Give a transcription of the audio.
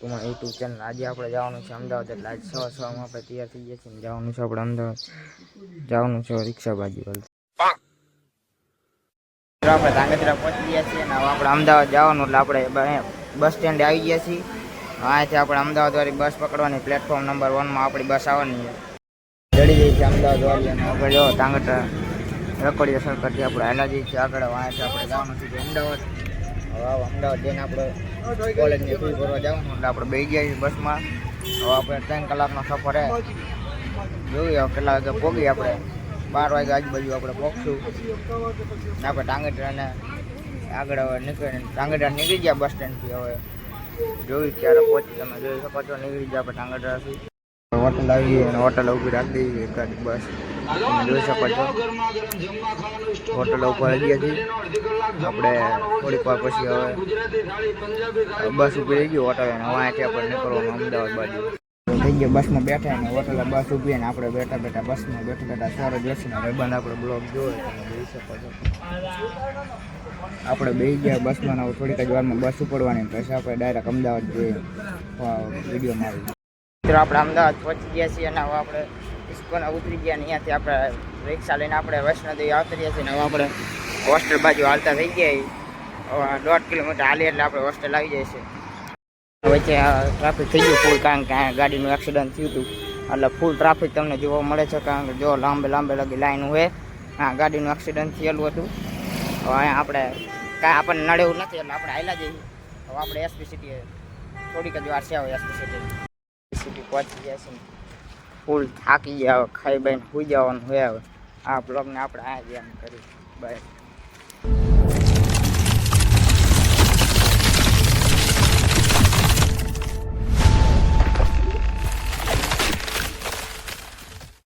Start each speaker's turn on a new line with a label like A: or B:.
A: તમારા YouTube channel આજે આપણે જવાનું છે અમદાવાદ. એટલે આજ સવા સવામાં આપણે તૈયાર થઈ ગયા છીએ જવાનું છે આપણે અમદાવાદ. જવાનું છે રિક્ષા બાજુ આપણે ધાંગધ્રા પહોંચી ગયા છીએ અને હવે આપણે અમદાવાદ જવાનું, એટલે આપણે બસ સ્ટેન્ડે આવી ગયા છીએ. અહીંયાથી આપણે અમદાવાદ વાળી બસ પકડવાની પ્લેટફોર્મ નંબર વનમાં આપણી બસ આવવાની છે. ચડી જઈ છે અમદાવાદ વાળી અને આપણે જો ધાંગધ્રા રકોડિયા સરકારથી આપણે હાલા જઈએ છીએ. આગળ અહીંયાથી આપણે જવાનું છે અમદાવાદ. હવે આપણે કોલેજની ફી ભરવા જવાનું. એટલે આપણે બે ગયા છીએ બસમાં. હવે આપણે ત્રણ કલાકનો સફર હે. જોઈએ કેટલા વાગે આપણે. બાર વાગે આજુબાજુ આપણે પહોંચશું આપણે ટાંગેટરાને આગળ હવે નીકળીને ટાંગેટરા નીકળી ગયા બસ સ્ટેન્ડથી હવે. જોયું ક્યારે પહોંચી તમે જોઈ શકો છો. નીકળી ગયા આપણે ટાંગેટરાથી હોટલ આવી અને હોટલ ઉપર રાખી દઈએ એકાદ બસ. તમે જોઈ શકો છો. હોટલ ઉપર આવી ગયા છીએ. આપણે થોડીક વાર પછી હવે બસ ઊભી રહી ગઈ હોટલ અને અહીંયાથી આપણે નીકળવાનું અમદાવાદ બાજુ. થઈ ગયો બસમાં બેઠા ને હોટલ બસ ઊભી અને આપણે બેઠા બેઠા બસમાં બેઠા બેઠા સારો જોશે ને ભાઈબંધ આપણે બ્લોક જોયો તમે જોઈ શકો છો. આપણે બે ગયા બસમાં ને થોડીક જ વારમાં બસ ઉપડવાની પછી આપણે ડાયરેક્ટ અમદાવાદ જઈએ. વીડિયો મારી મિત્રો, આપણે અમદાવાદ પહોંચી ગયા છીએ અને હવે આપણે ઇસ્કોન ઉતરી ગયા અને અહીંયાથી આપણે રિક્ષા લઈને આપણે વૈષ્ણોદેવી આવતા રહ્યા છીએ અને હવે આપણે હોસ્ટેલ બાજુ હાલતા થઈ ગયા દોઢ કિલોમીટર હાલી એટલે આપણે હોસ્ટેલ આવી જાય છે વચ્ચે ટ્રાફિક થઈ ગયું ફૂલ કારણ કે ગાડીનું એક્સિડન્ટ થયું હતું. એટલે ફૂલ ટ્રાફિક તમને જોવા મળે છે, કારણ કે જો લાંબે લાંબે લગી લાઈન હોય હા ગાડીનું એક્સિડન્ટ થયેલું હતું. હવે અહીંયા આપણે કાંઈ આપણને નડે એવું નથી, એટલે આપણે આવેલા જઈએ. હવે આપણે એસપી સિટી થોડીક જ વાર છે હવે એસપી સિટી પહોંચી ગયા છે ફૂલ થાકી ગયા ખાઈ બાઈને સુઈ જવાનું હોય હવે. આ બ્લોગને આપણે આ જ એમ કરી બાય